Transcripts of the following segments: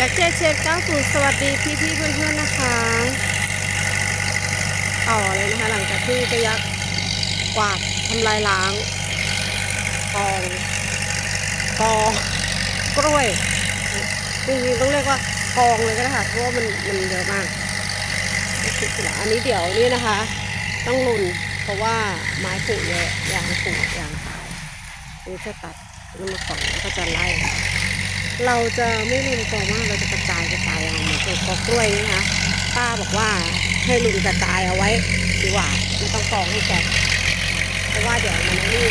อยากเช็ดเช็ดก้าสูสวัสดีพี่พี่ๆเพื่อนๆนะคะต่อเลยนะคะ หลังจากที่กระยักกวาดทำลายล้างกองกอกล้วยจริงๆต้องเรียกว่ากองเลยก็ได้ค่ะเพราะว่ามันมันเยอะมากอันนี้เดี๋ยวนี้นะคะ ต้องรุนเพราะว่าไม้ผุเยอะยางผุยางตายนี่จะตัดน้ำมาก่อนแล้วก็จะไล่ เราจะไม่รุมกองมากเราจะกระจายกระจายเอาเหมือนตอกอกล้วยนี่นะคะป้าบอกว่าให้ลุมกระจายเอาไว้ดีกว่าไม่ต้องกองให้แกเพราะว่าเดี๋ยวมันนี่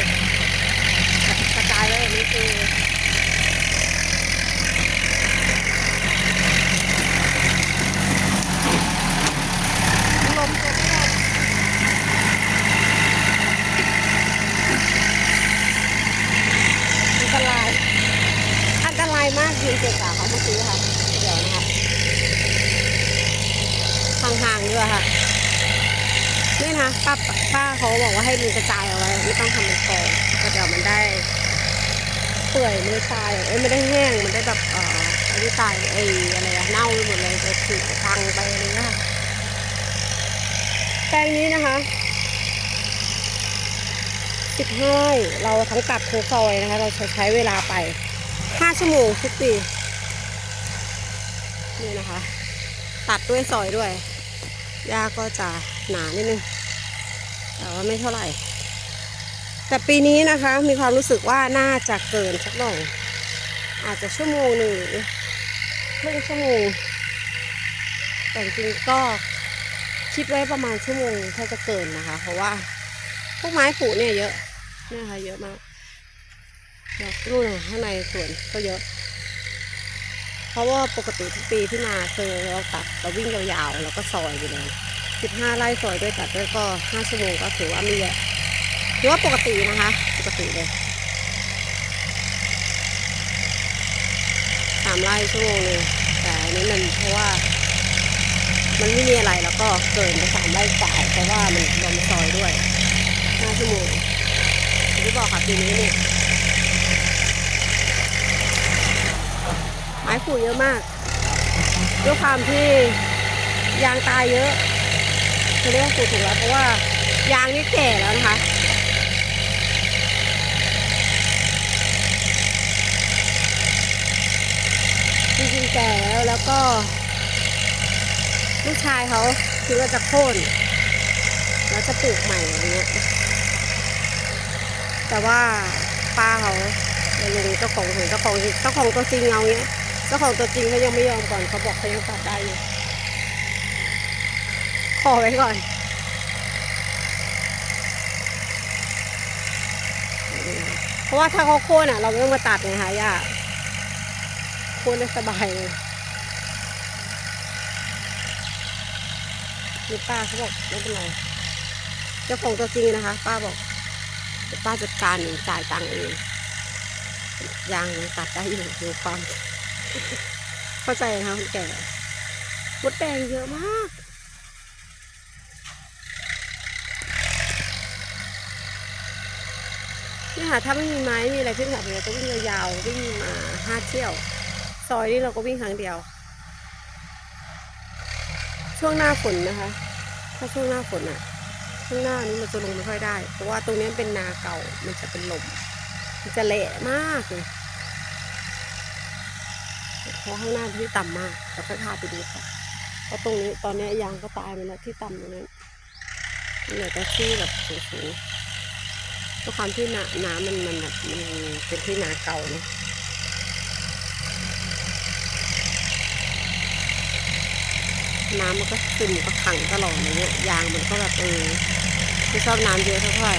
กระจายไว้แบบนี้คือลมตัวที่เราอันตราย อันตรายมากยืนเกะกะเขาเมื่อกี้ค่ะ เดี๋ยวนะคะห่างๆดีกว่าค่ะนี่นะป้าป้าเขาบอกว่าให้มันกระจายเอาไว้ไม่ต้องทำเป็นกองก็เดี๋ยวมันได้เปื่อยไม่ได้ตายเอ้ยไม่ได้แห้งมันได้แบบเอ่อไม่ได้ตายไอ้อะไรอะเน่าไปหมดเลยจะผุพังไปอะไรเงี้ยค่ะแปลงนี้นะคะสิบห้าเราทั้งตัดทั้งซอยนะคะ เราใช้เวลาไป ห้าชั่วโมงทุกปีนี่นะคะ ตัดด้วยซอยด้วยหญ้าก็จะหนานิดนึง แต่ว่าไม่เท่าไหร่ แต่ปีนี้นะคะ มีความรู้สึกว่าน่าจะเกินสักหน่อยอาจจะชั่วโมงหนึ่งหรือครึ่งชั่วโมง แต่จริงก็คิดไว้ประมาณชั่วโมงถ้าจะเกินนะคะ เพราะว่าพวกไม้ผุเนี่ยเยอะเนี่ยค่ะเยอะมาก แล้วนู่นน่ะข้างในสวนก็เยอะ เพราะว่าปกติทุกปีที่มาคือเราตัดเราวิ่งยาวๆ แล้วก็ซอยไปเลยสิบห้าไร่ซอยด้วยตัดด้วยก็ห้าชั่วโมงก็ถือว่าไม่เยอะถือว่าปกตินะคะ ปกติเลยสามไร่ชั่วโมงหนึงแต่อันนี้มันเพราะว่า มันไม่มีอะไรแล้วก็เกินไปสามไร่กว่าเพราะว่ามันรวมซอยด้วยห้าชั่วโมงอย่างที่บอกค่ะปีนี้เนี่ย ไม้ผุเยอะมากด้วยความที่ยางตายเยอะจะเรียกว่าผุถูกแล้วเพราะว่ายางนี่แก่แล้วนะคะจริงๆแก่แล้วแล้วก็ ลูกชายเขาคิดว่าจะโค่นแล้วจะปลูกใหม่อะไรเงี้ยแต่ว่าป้าเขาเลยลงเจ้าของถึงเจ้าของเจ้าของตัวจริงเอาเงี้ย เจ้าของตัวจริงเขายังไม่ยอมก่อนเขาบอกเขายังตัดได้อยู่ขอไว้ก่อนเพราะว่าถ้าเขาโค่นอะ เราไม่ต้องมาตัดไงคะย่าโค่นได้สบายเลยนี่ป้าเขาบอกไม่เป็นไรเจ้าของตัวจริงนะคะ ป้าบอกป้าจัดการเองจ่ายตังค์เองยางยังตัดได้อยู่ดูความ เข้าใจนะคะคุณแก่มดแดงเยอะมาก นี่ค่ะถ้าไม่มีไม้มีอะไรขึ้นแบบนี้ก็วิ่งยาวๆวิ่งมาห้าเที่ยว ซอยนี้เราก็วิ่งครั้งเดียว ช่วงหน้าฝนนะคะ ถ้าช่วงหน้าฝนอะข้างหน้านี้มันจะลงไม่ค่อยได้ เพราะว่าตรงนี้เป็นนาเก่า มันจะเป็นลม มันจะเละมากเลย เพราะข้างหน้าที่ต่ำมากเราค่อยพาไปดูค่ะเพราะตรงนี้ตอนนี้ยางก็ตายไปแล้วที่ต่ำตรงนั้นเหลือแต่ที่แบบสูงๆเพราะความที่น้ำมันมันแบบมันเป็นที่นาเก่าเนาะน้ำมันก็ซึมก็ขังตลอดอะไรเงี้ยยางมันก็แบบเออไม่ชอบน้ำเยอะเท่าไหร่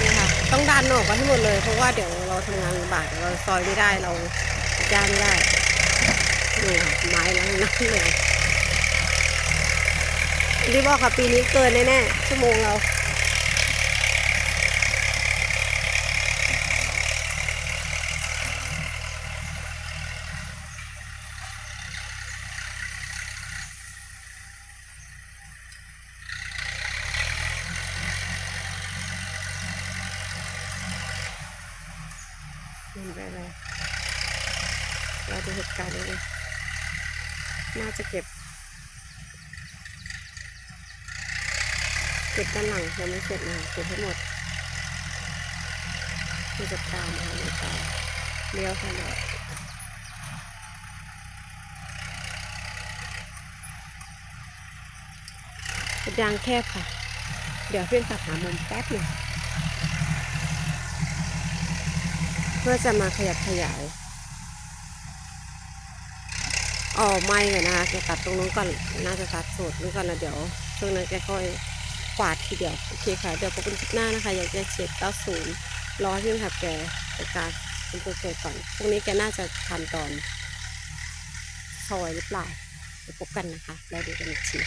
นี่ ค่ะต้องดันออกกันให้หมดเลย เพราะว่าเดี๋ยวเราทำงานลำบากเดี๋ยวเราซอยไม่ได้เราย่างไม่ได้นี่ค่ะไม้แล้วนั่นเลยที่บอกค่ะปีนี้เกินแน่ๆชั่วโมงเรา เห็นไปเลยเราดูเหตุการณ์นี้เลยน่าจะเก็บ เก็บด้านหลังยังไม่เสร็จนะเก็บให้หมดผู้จัดการนะคะในการเลี้ยวค่ะเลี้ยวเป็นยางแคบค่ะ เดี๋ยวเพื่อนตัดหามุมแป๊บหนึ่งเพื่อจะมาขยับขยายอ๋อไม่เลยนะคะแกตัดตรงนู้นก่อนน่าจะตัดสูตรนู้นก่อนแล้วเดี๋ยวช่วงนั้นแกค่อยกวาดทีเดียวโอเคค่ะเดี๋ยวพบกันคลิปหน้านะคะ อยากจะเช็ด90รอให้เพื่อนขับแกจัดการเป็นตัวแกก่อนพรุ่งนี้แกน่าจะทำตอนซอยหรือเปล่าเดี๋ยวพบกันนะคะแล้วดูกันอีกที